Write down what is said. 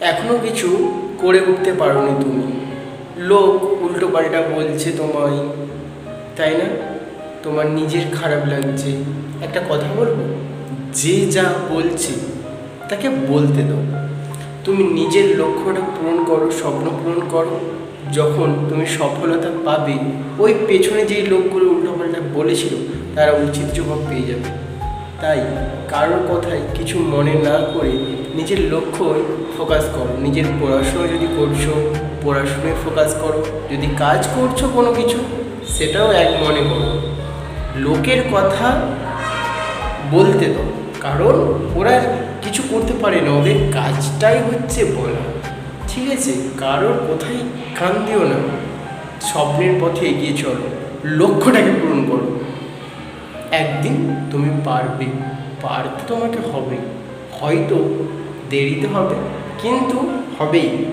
এখনও কিছু করে উঠতে পারোনি তুমি। লোক উল্টো পাল্টা বলছে তোমায়, তাই না? তোমার নিজের খারাপ লাগছে। একটা কথা বলব? যে যা বলছে, তাকে বলতে দাও। তুমি নিজের লক্ষ্যটা পূরণ করো, স্বপ্ন পূরণ করো। যখন তুমি সফলতা পাবে, ওই পেছনে যেই লোকগুলো উল্টোপাল্টা বলেছিল, তারা উচিত জবাব পেয়ে যাবে। তাই কারোর কথায় কিছু মনে না করে নিজের লক্ষ্যই ফোকাস করো। নিজের পড়াশুনো যদি করছ, পড়াশুনোয় ফোকাস করো। যদি কাজ করছ কোনো কিছু, সেটাও এক মনে করো। লোকের কথা বলতে দাও। কারণ ওরা কিছু করতে পারে না। ওদের কাজটাই হচ্ছে বলা। ঠিক আছে? কারোর কোথায় কান দিও না। স্বপ্নের পথে এগিয়ে চলো। লক্ষ্যটাকে পূরণ করো। একদিন তুমি পারবে পারতে তোমাকে হবে। হয়তো দেরিতে হবে কিন্তু হবেই।